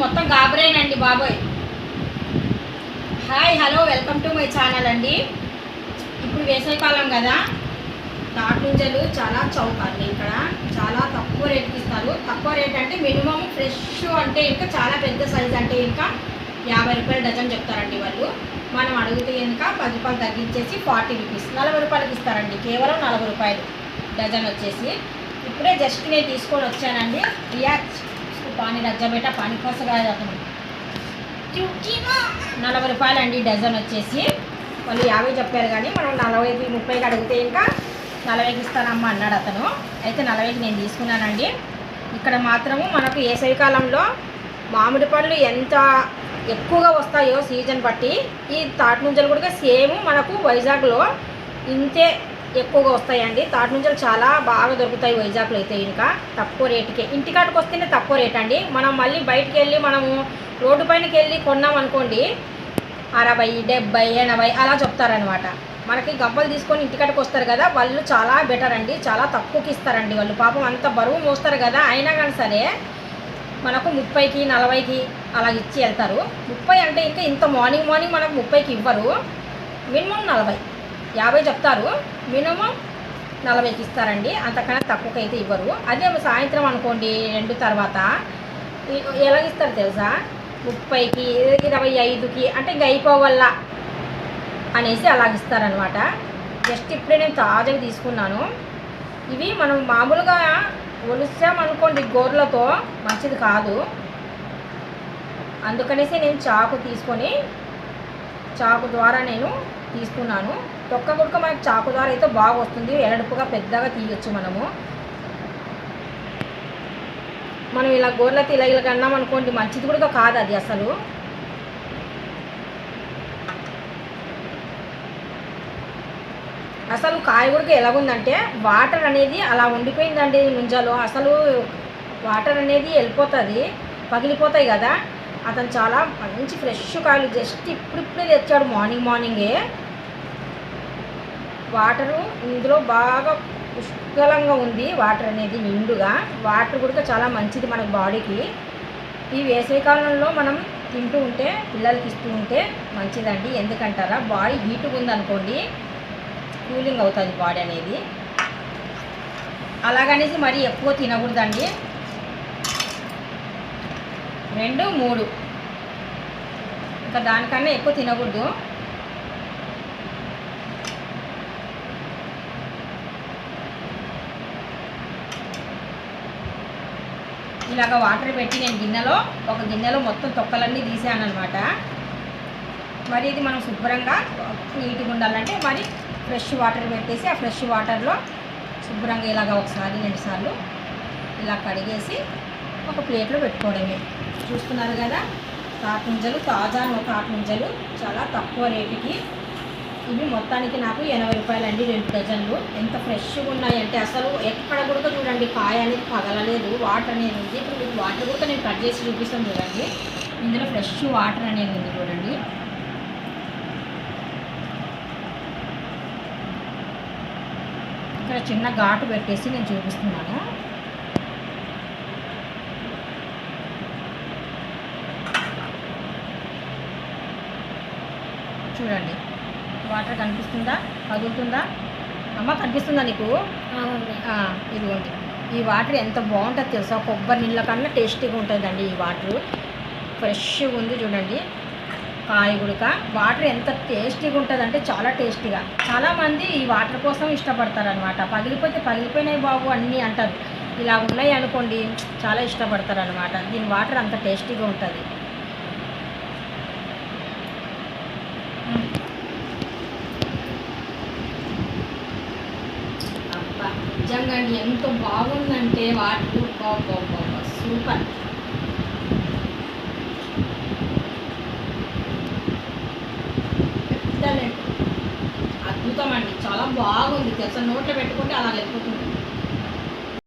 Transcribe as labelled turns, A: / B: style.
A: మొత్తం గాబరేనండి బాబోయ్. Hi hello welcome to my channel అండి. ఇప్పుడు వేసవికాలం కదా. తాటింజలు చాలా చౌక అండి ఇక్కడ. చాలా తక్కువ రేట్కి ఇస్తారు. తక్కువ రేట్ అంటే మినిమం ఫ్రెష్ అంటే ఇంకా చాలా పెద్ద సైజ్ అంటే ఇంకా యాభై రూపాయలు డజన్ చెప్తారండి వాళ్ళు. మనం అడిగితే ఇంకా పది రూపాయలు తగ్గించేసి ఫార్టీ రూపీస్ నలభై రూపాయలకి ఇస్తారండి. కేవలం నలభై రూపాయలు డజన్ వచ్చేసి. ఇప్పుడే జస్ట్ నేను తీసుకొని వచ్చానండి. రియాక్ట్ పానీ రజ్జబేట పానీ కోసగా అతను. నలభై రూపాయలు అండి డజన్ వచ్చేసి. వాళ్ళు యాభై చెప్పారు కానీ మనం నలభైకి ముప్పైకి అడిగితే ఇంకా నలభైకి ఇస్తానమ్మా అన్నాడు అతను. అయితే నలభైకి నేను తీసుకున్నానండి. ఇక్కడ మాత్రము మనకు వేసవికాలంలో మామిడి పళ్ళు ఎంత ఎక్కువగా వస్తాయో సీజన్ బట్టి ఈ తాటి నుంచి కూడా సేమ్ మనకు వైజాగ్లో ఇంతే ఎక్కువగా వస్తాయండి. తాటి నుంచలు చాలా బాగా దొరుకుతాయి వైజాగ్లో అయితే ఇంకా తక్కువ రేటుకే. ఇంటికాడికి వస్తేనే తక్కువ రేట్ అండి మనం మళ్ళీ బయటికి వెళ్ళి మనము రోడ్డు పైనకి వెళ్ళి కొన్నాం అనుకోండి అరవై డెబ్బై ఎనభై అలా చెప్తారనమాట. మనకి గబ్బలు తీసుకొని ఇంటికాడికి వస్తారు కదా వాళ్ళు చాలా బెటర్ అండి. చాలా తక్కువకి ఇస్తారండి వాళ్ళు. పాపం అంత బరువు మోస్తారు కదా అయినా కానీ సరే మనకు ముప్పైకి నలభైకి అలా ఇచ్చి వెళ్తారు. ముప్పై అంటే ఇంకా ఇంత మార్నింగ్ మార్నింగ్ మనకు ముప్పైకి ఇవ్వరు. మినిమం నలభై. యాభై చెప్తారు. మినిమం నలభైకి ఇస్తారండి. అంతకన్నా తక్కువకి అయితే ఇవ్వరు. అదే సాయంత్రం అనుకోండి రెండు తర్వాత. ఎలా ఇస్తారు తెలుసా? ముప్పైకి ఇరవై ఐదుకి అంటే గైపోవల్ల అనేసి అలాగిస్తారనమాట జస్ట్ ఇప్పుడే నేను తాజాగా తీసుకున్నాను. ఇవి మనం మామూలుగా ఒలిసామనుకోండి గోర్లతో మంచిది కాదు. అందుకనేసి నేను చాకు తీసుకొని చాకు ద్వారా నేను తీసుకున్నాను. తొక్క గుడక మనకి చాకు ద్వారా అయితే బాగా వస్తుంది ఎడపుగా పెద్దగా తీయొచ్చు మనము. మనం ఇలా గోర్లతో ఇలా ఇలా కన్నాం అనుకోండి మంచిది కూడా కాదు అది అసలు. అసలు కాయ కూడా ఎలాగుందంటే వాటర్ అనేది అలా ఉండిపోయిందండి ముంజలో. అసలు వాటర్ అనేది వెళ్ళిపోతుంది పగిలిపోతాయి కదా. అతను చాలా మంచి ఫ్రెష్ కాయలు జస్ట్ ఇప్పుడిప్పుడే తెచ్చాడు మార్నింగ్ మార్నింగే. వాటరు ఇందులో బాగా పుష్కలంగా ఉంది. వాటర్ అనేది నిండుగా. వాటర్ కూడా చాలా మంచిది మన బాడీకి. ఈ వేసవికాలంలో మనం తింటూ ఉంటే పిల్లలకి ఇస్తూ ఉంటే మంచిదండి. ఎందుకంటారా? బాడీ హీట్గా ఉందనుకోండి కూలింగ్ అవుతుంది బాడీ అనేది. అలాగనేసి మరీ ఎక్కువ తినకూడదండి. రెండు మూడు. ఇంకా దానికన్నా ఎక్కువ తినకూడదు. ఇలాగ వాటర్ పెట్టి నేను గిన్నెలో ఒక గిన్నెలో మొత్తం తొక్కలన్నీ తీసాను అనమాట మరి ఇది మనం శుభ్రంగా నీట్గా ఉండాలంటే మరి ఫ్రెష్ వాటర్ పెట్టేసి ఆ ఫ్రెష్ వాటర్లో శుభ్రంగా ఇలాగ ఒకసారి రెండుసార్లు ఇలా కడిగేసి ఒక ప్లేట్లో పెట్టుకోవడమే. చూస్తున్నారు కదా? తాటిముంజలు తాజా తాటిముంజలు చాలా తక్కువ రేటుకి ఇవి మొత్తానికి నాకు ఎనభై రూపాయలండి రెండు డజన్లు. ఎంత ఫ్రెష్గా ఉన్నాయంటే అసలు ఎక్కడ కూడా చూడండి కాయ అనేది పగలలేదు. వాటర్ అనేది ఉంది. ఇప్పుడు మీకు వాటర్ కూడా నేను కట్ చేసి చూపిస్తాను చూడండి. ఇందులో ఫ్రెష్ వాటర్ అనేది ఉంది చూడండి. ఇక్కడ చిన్న ఘాటు పెట్టేసి నేను చూపిస్తున్నాను. చూడండి. వాటర్ కనిపిస్తుందా? పగులుతుందా అమ్మ కనిపిస్తుందా నీకు? ఇదిగోండి. ఈ వాటర్ ఎంత బాగుంటుందో తెలుసా? కొబ్బరి నీళ్ళ కన్నా టేస్టీగా ఉంటుందండి ఈ వాటర్. ఫ్రెష్గా ఉంది చూడండి. కాయ గుడక వాటర్ ఎంత టేస్టీగా ఉంటుంది అంటే చాలా టేస్టీగా. చాలామంది ఈ వాటర్ కోసం ఇష్టపడతారు అనమాట పగిలిపోతే పగిలిపోయినాయి బాబు అన్నీ అంటారు. ఇలా ఉన్నాయి అనుకోండి చాలా ఇష్టపడతారు అనమాట దీని వాటర్ అంత టేస్టీగా ఉంటుంది. నిజంగా అండి ఎంత బాగుందంటే వాటర్ బాబా సూపర్. అద్భుతం అండి చాలా బాగుంది. తెలుసా? నోట్లో పెట్టుకుంటే అలా వెళ్ళిపోతుంది